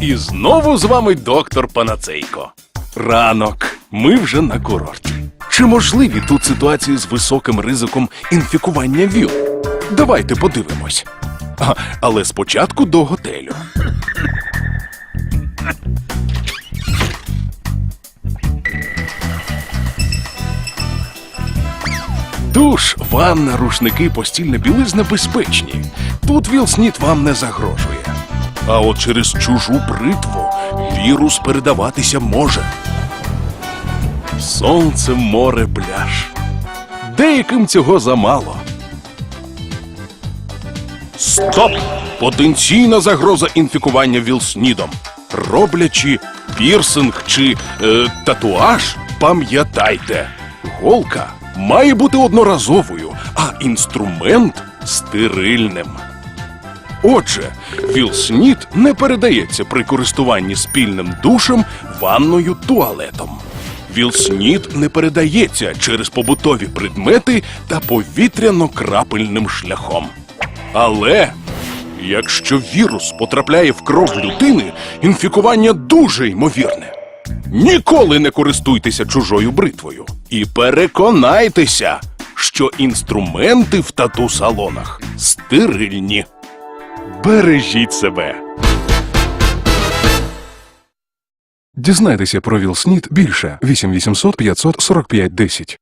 І знову з вами доктор Панацейко. Ранок. Ми вже на курорті. Чи можливі тут ситуації з високим ризиком інфікування ВІЛ? Давайте подивимось. А, але спочатку до готелю. Душ, ванна, рушники, постільна білизна безпечні. Тут Вілсніт вам не загрожує. А от через чужу бритву вірус передаватися може. Сонце, море, пляж. Деяким цього замало. Стоп! Потенційна загроза інфікування вілснідом. Роблячи пірсинг чи е, татуаж, пам'ятайте, голка має бути одноразовою, а інструмент стерильним. Отже, вілснід не передається при користуванні спільним душем, ванною, туалетом. Вілснід не передається через побутові предмети та повітряно-крапельним шляхом. Але якщо вірус потрапляє в кров людини, інфікування дуже ймовірне. Ніколи не користуйтеся чужою бритвою. І переконайтеся, що інструменти в тату-салонах стерильні. Бережіть себе. Дізнайтеся про ВІЛ-СНІД більше 8800 545 10.